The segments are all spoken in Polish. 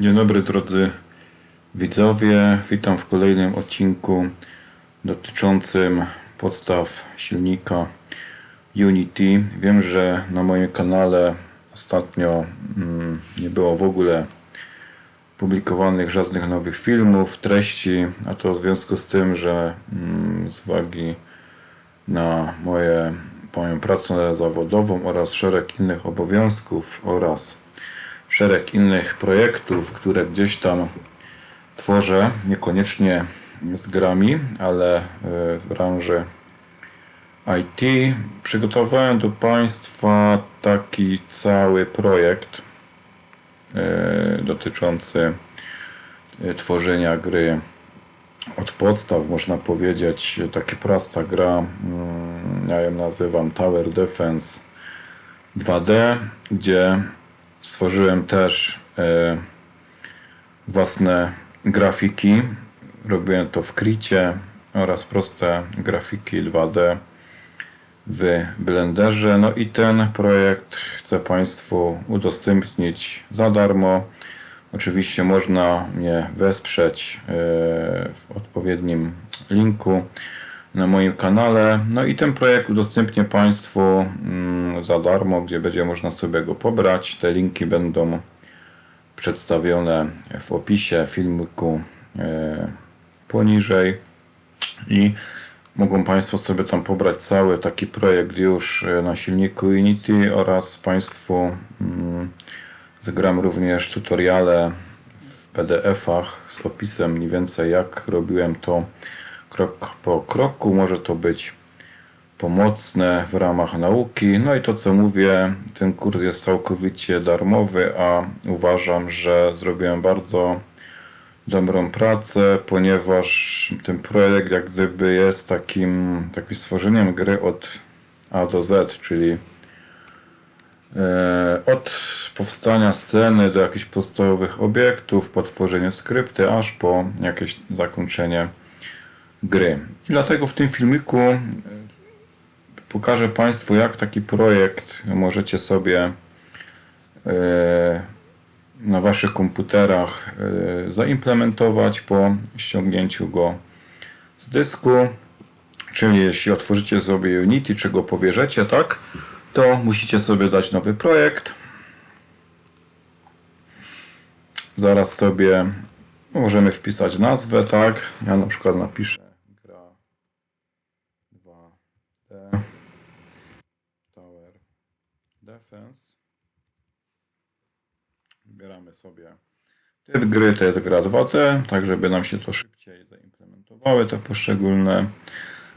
Dzień dobry drodzy widzowie, witam w kolejnym odcinku dotyczącym podstaw silnika Unity. Wiem, że na moim kanale ostatnio mm, nie było w ogóle publikowanych żadnych nowych filmów, treści, a to w związku z tym, że mm, z uwagi na moje, moją pracę zawodową oraz szereg innych obowiązków oraz szereg innych projektów, które gdzieś tam tworzę, niekoniecznie z grami, ale e, w branży IT. Przygotowałem do Państwa taki cały projekt e, dotyczący e, tworzenia gry od podstaw, można powiedzieć, taka prosta gra, mm, ja ją nazywam Tower Defense 2D, gdzie stworzyłem też e, własne grafiki. Robiłem to w Kricie oraz proste grafiki 2D w Blenderze. No i ten projekt chcę Państwu udostępnić za darmo. Oczywiście można mnie wesprzeć e, w odpowiednim linku na moim kanale. No i ten projekt udostępnię Państwu mm, za darmo, gdzie będzie można sobie go pobrać. Te linki będą przedstawione w opisie filmiku e, poniżej i mogą Państwo sobie tam pobrać cały taki projekt już e, na silniku Unity oraz Państwu mm, zagram również tutoriale w PDF-ach z opisem mniej więcej jak robiłem to krok po kroku. Może to być pomocne w ramach nauki. No i to co mówię, ten kurs jest całkowicie darmowy, a uważam, że zrobiłem bardzo dobrą pracę, ponieważ ten projekt jak gdyby jest takim, takim stworzeniem gry od A do Z, czyli e, od powstania sceny do jakichś podstawowych obiektów, po tworzenie skrypty, aż po jakieś zakończenie gry. I dlatego w tym filmiku e, pokażę Państwu, jak taki projekt możecie sobie e, na Waszych komputerach e, zaimplementować po ściągnięciu go z dysku. Czyli jeśli otworzycie sobie Unity, czy go pobierzecie, tak, to musicie sobie dać nowy projekt. Zaraz sobie możemy wpisać nazwę, tak. Ja na przykład napiszę Tower Defense. Wybieramy sobie typ gry, to jest gra 2D, tak żeby nam się to szybciej zaimplementowały te poszczególne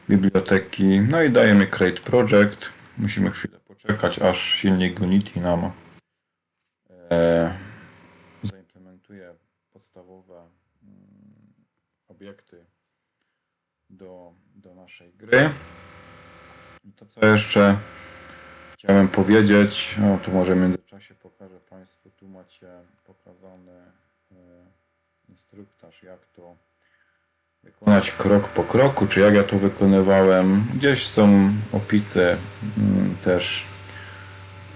biblioteki. No i dajemy Create Project. Musimy chwilę poczekać, aż silnik Unity nam e, zaimplementuje podstawowe mm, obiekty do, do naszej gry. To co jeszcze chciałem powiedzieć, no tu może w międzyczasie pokażę Państwu, tu macie pokazany e, instruktaż, jak to wykonać krok po kroku, czy jak ja to wykonywałem. Gdzieś są opisy mm, też,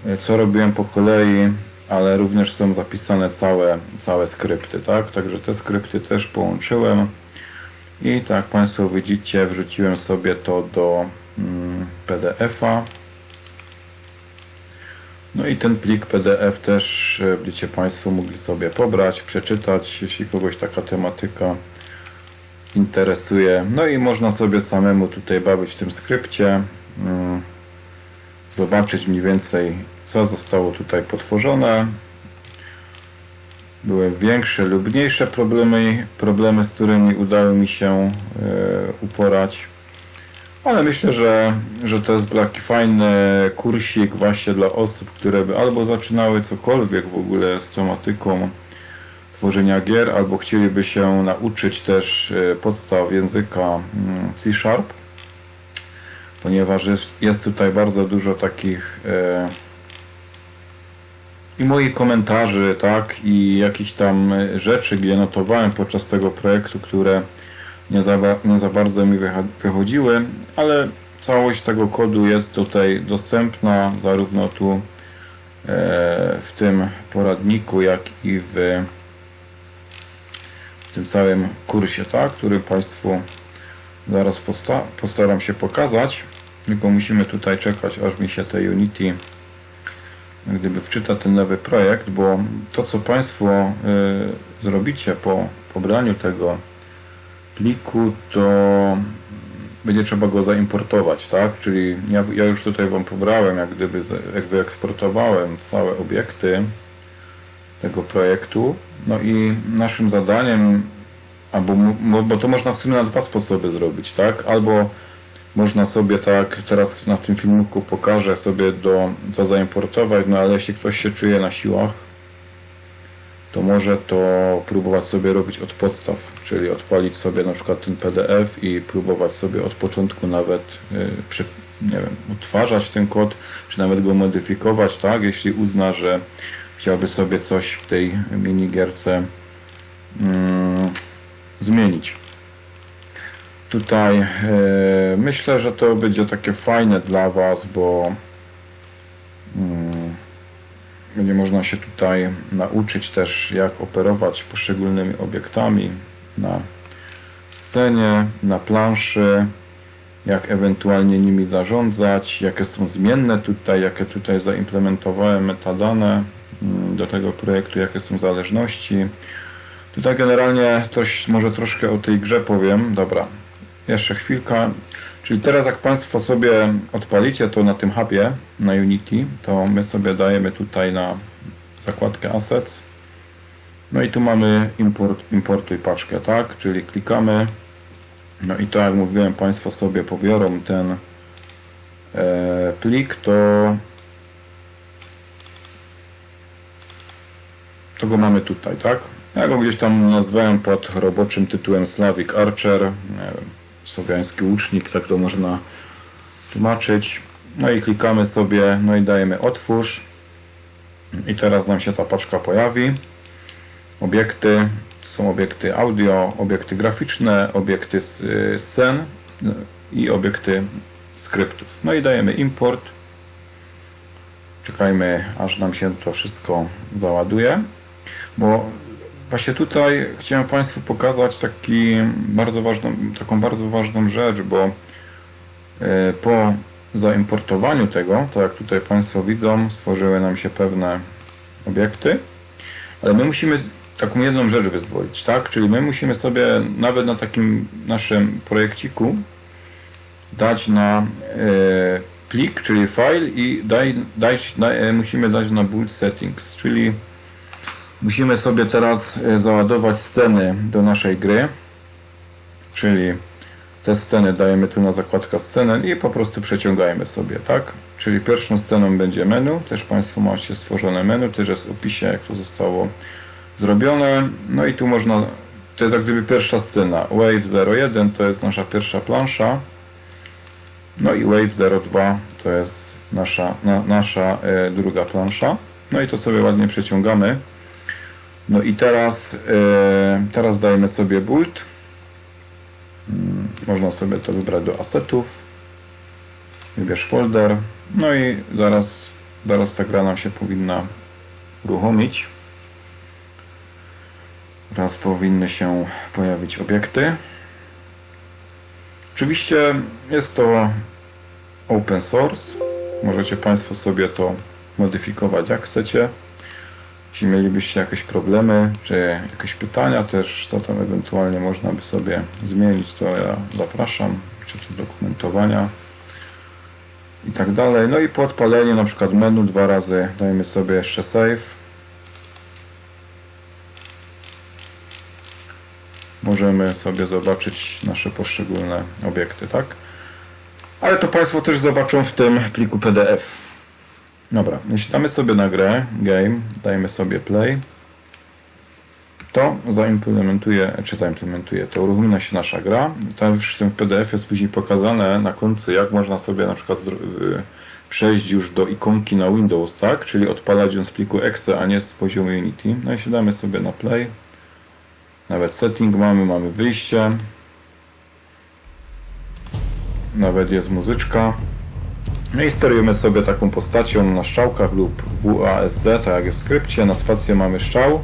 e, co robiłem po kolei, ale również są zapisane całe, całe skrypty, tak? Także te skrypty też połączyłem i tak Państwo widzicie, wrzuciłem sobie to do Mm, PDF-a. No i ten plik PDF też e, będziecie Państwo mogli sobie pobrać, przeczytać, jeśli kogoś taka tematyka interesuje. No i można sobie samemu tutaj bawić w tym skrypcie, mm, zobaczyć mniej więcej co zostało tutaj potworzone. Były większe lub mniejsze problemy, problemy z którymi udało mi się e, uporać. Ale myślę, że, że to jest taki fajny kursik właśnie dla osób, które by albo zaczynały cokolwiek w ogóle z tematyką tworzenia gier, albo chcieliby się nauczyć też e, podstaw języka mm, C-Sharp, ponieważ jest, jest tutaj bardzo dużo takich e, i moich komentarzy, tak, i jakichś tam rzeczy, gdzie notowałem podczas tego projektu, które nie za, nie za bardzo mi wychodziły, ale całość tego kodu jest tutaj dostępna zarówno tu e, w tym poradniku, jak i w tym całym kursie, tak, który Państwu zaraz posta postaram się pokazać. Tylko musimy tutaj czekać, aż mi się te Unity gdyby wczyta ten nowy projekt, bo to co Państwo y, zrobicie po pobraniu tego pliku, to będzie trzeba go zaimportować, tak? Czyli ja, ja już tutaj Wam pobrałem, jak gdyby jak wyeksportowałem całe obiekty tego projektu. No i naszym zadaniem, albo bo to można w sumie na dwa sposoby zrobić, tak? Albo można sobie tak, teraz na tym filmiku pokażę sobie do, to zaimportować, no ale jeśli ktoś się czuje na siłach, to może to próbować sobie robić od podstaw, czyli odpalić sobie na przykład ten PDF i próbować sobie od początku nawet y, nie wiem, odtwarzać ten kod, czy nawet go modyfikować, tak, jeśli uzna, że chciałby sobie coś w tej minigierce mm, zmienić. Tutaj e, myślę, że to będzie takie fajne dla Was, bo mm, będzie można się tutaj nauczyć też, jak operować poszczególnymi obiektami na scenie, na planszy, jak ewentualnie nimi zarządzać, jakie są zmienne tutaj, jakie tutaj zaimplementowałem metadane mm, do tego projektu, jakie są zależności. Tutaj generalnie coś może troszkę o tej grze powiem. Dobra, jeszcze chwilka. Czyli teraz jak Państwo sobie odpalicie to na tym hubie, na Unity, to my sobie dajemy tutaj na zakładkę Assets. No i tu mamy import, importuj paczkę, tak? Czyli klikamy. No i to jak mówiłem, Państwo sobie pobiorą ten e, plik, to to go mamy tutaj, tak? Ja go gdzieś tam nazwałem pod roboczym tytułem Slavic Archer, wiem, słowiański łucznik, tak to można tłumaczyć. No i klikamy sobie, no i dajemy otwórz. I teraz nam się ta paczka pojawi. Obiekty, są obiekty audio, obiekty graficzne, obiekty y, scen y, i obiekty skryptów. No i dajemy import. Czekajmy, aż nam się to wszystko załaduje. Bo właśnie tutaj chciałem Państwu pokazać taki bardzo ważną, taką bardzo ważną rzecz, bo e, po zaimportowaniu tego, to jak tutaj Państwo widzą, stworzyły nam się pewne obiekty, ale my musimy taką jedną rzecz wyzwolić, tak? Czyli my musimy sobie nawet na takim naszym projekciku dać na e, plik, czyli file i daj, dać, daj, e, musimy dać na build settings, czyli Musimy sobie teraz e, załadować sceny do naszej gry, czyli te sceny dajemy tu na zakładkę sceny i po prostu przeciągajmy sobie, tak? Czyli pierwszą sceną będzie menu, też Państwo macie stworzone menu, też jest w opisie jak to zostało zrobione. No i tu można, to jest jak gdyby pierwsza scena, Wave 01 to jest nasza pierwsza plansza, no i Wave 02 to jest nasza, na, nasza e, druga plansza. No i to sobie ładnie przeciągamy. No i teraz, e, teraz dajemy sobie build. Można sobie to wybrać do asetów. Wybierz folder. No i zaraz, zaraz ta gra nam się powinna uruchomić. Raz powinny się pojawić obiekty. Oczywiście jest to open source. Możecie Państwo sobie to modyfikować jak chcecie. Jeśli mielibyście jakieś problemy, czy jakieś pytania też, co tam ewentualnie można by sobie zmienić, to ja zapraszam, czy to dokumentowania i tak dalej. No i po odpaleniu na przykład menu dwa razy dajmy sobie jeszcze save. Możemy sobie zobaczyć nasze poszczególne obiekty, tak? Ale to Państwo też zobaczą w tym pliku PDF. Dobra, jeśli damy sobie na grę, game, dajemy sobie play, to zaimplementuje, czy zaimplementuje, to uruchomi się nasza gra. Tam w tym PDF jest później pokazane na końcu, jak można sobie na przykład przejść już do ikonki na Windows, tak? Czyli odpalać ją z pliku exe, a nie z poziomu Unity. No i jeśli damy sobie na play, nawet setting mamy, mamy wyjście, nawet jest muzyczka. No i sterujemy sobie taką postacią na strzałkach lub WASD, tak jak jest w skrypcie. Na spację mamy strzał.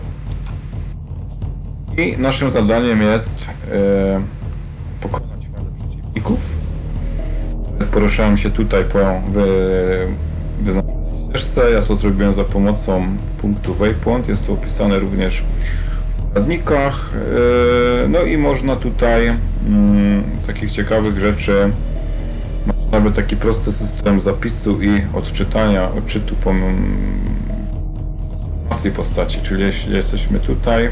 I naszym zadaniem jest e, pokonać falę przeciwników. Poruszałem się tutaj po wy, wyznaczonej ścieżce. Ja to zrobiłem za pomocą punktu waypoint. Jest to opisane również w poradnikach. E, no i można tutaj mm, z takich ciekawych rzeczy nawet taki prosty system zapisu i odczytania, odczytu pom- transformacji postaci, czyli jeśli jesteśmy tutaj,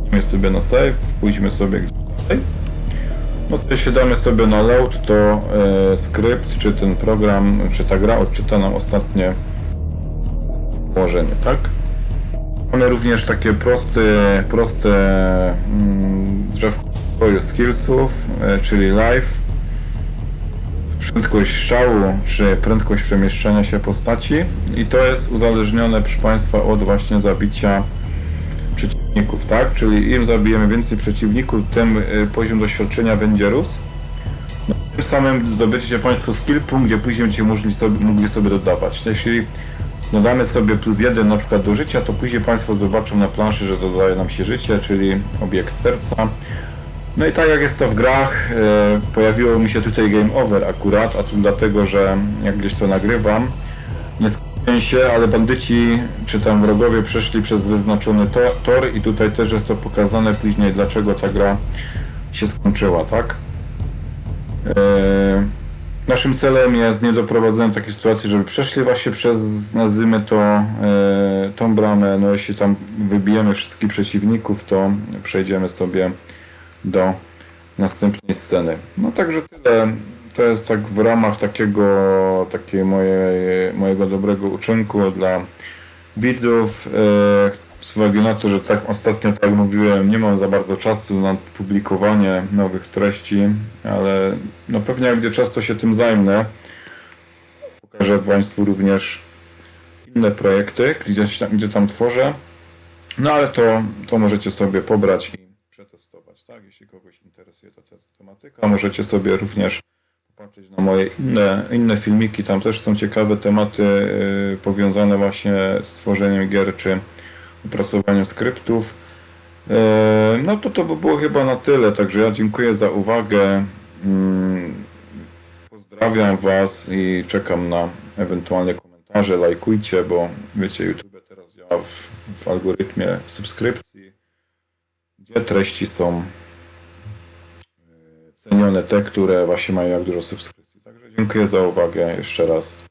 Kliknijmy sobie na save, pójdźmy sobie gdzieś. No to jeśli damy sobie na load, to e, skrypt, czy ten program, czy ta gra odczyta nam ostatnie położenie, tak? Mamy również takie proste, proste mm, drzewko rozwoju skillsów, e, czyli life, prędkość strzału, czy prędkość przemieszczania się postaci i to jest uzależnione, proszę Państwa, od właśnie zabicia przeciwników, tak? Czyli im zabijemy więcej przeciwników, tym y, poziom doświadczenia będzie rósł. No, tym samym zdobędziecie Państwo skill punkt, gdzie później będziecie mogli sobie, mogli sobie dodawać. Jeśli dodamy sobie plus jeden na przykład do życia, to później Państwo zobaczą na planszy, że dodaje nam się życie, czyli obiekt serca. No i tak jak jest to w grach, e, pojawiło mi się tutaj game over akurat, a to dlatego, że jak gdzieś to nagrywam, nie skupiłem się, ale bandyci czy tam wrogowie przeszli przez wyznaczony to, tor i tutaj też jest to pokazane później, dlaczego ta gra się skończyła, tak? E, naszym celem jest nie doprowadzenie do takiej sytuacji, żeby przeszli właśnie przez, nazwijmy to, e, tą bramę. No jeśli tam wybijemy wszystkich przeciwników, to przejdziemy sobie do następnej sceny. No także tyle. To jest tak w ramach takiego, takiej mojej, mojego dobrego uczynku dla widzów. E, Z uwagi na to, że tak ostatnio, tak mówiłem, nie mam za bardzo czasu na publikowanie nowych treści, ale no pewnie jak gdzie czas to się tym zajmę. Pokażę Państwu również inne projekty, gdzie, tam- gdzie tam tworzę. No ale to, to możecie sobie pobrać i przetestować, tak? Jeśli kogoś interesuje ta te- tematyka, możecie sobie również popatrzeć na moje inne, inne filmiki. Tam też są ciekawe tematy y, powiązane właśnie z tworzeniem gier czy opracowaniem skryptów. Y, no to to by było chyba na tyle, także ja dziękuję za uwagę. Mm, Pozdrawiam Was i czekam na ewentualne komentarze. Lajkujcie, bo wiecie, YouTube teraz działa w, w algorytmie subskrypcji, gdzie treści są e, cenione te, które właśnie mają jak dużo subskrypcji. Także dziękuję za uwagę jeszcze raz.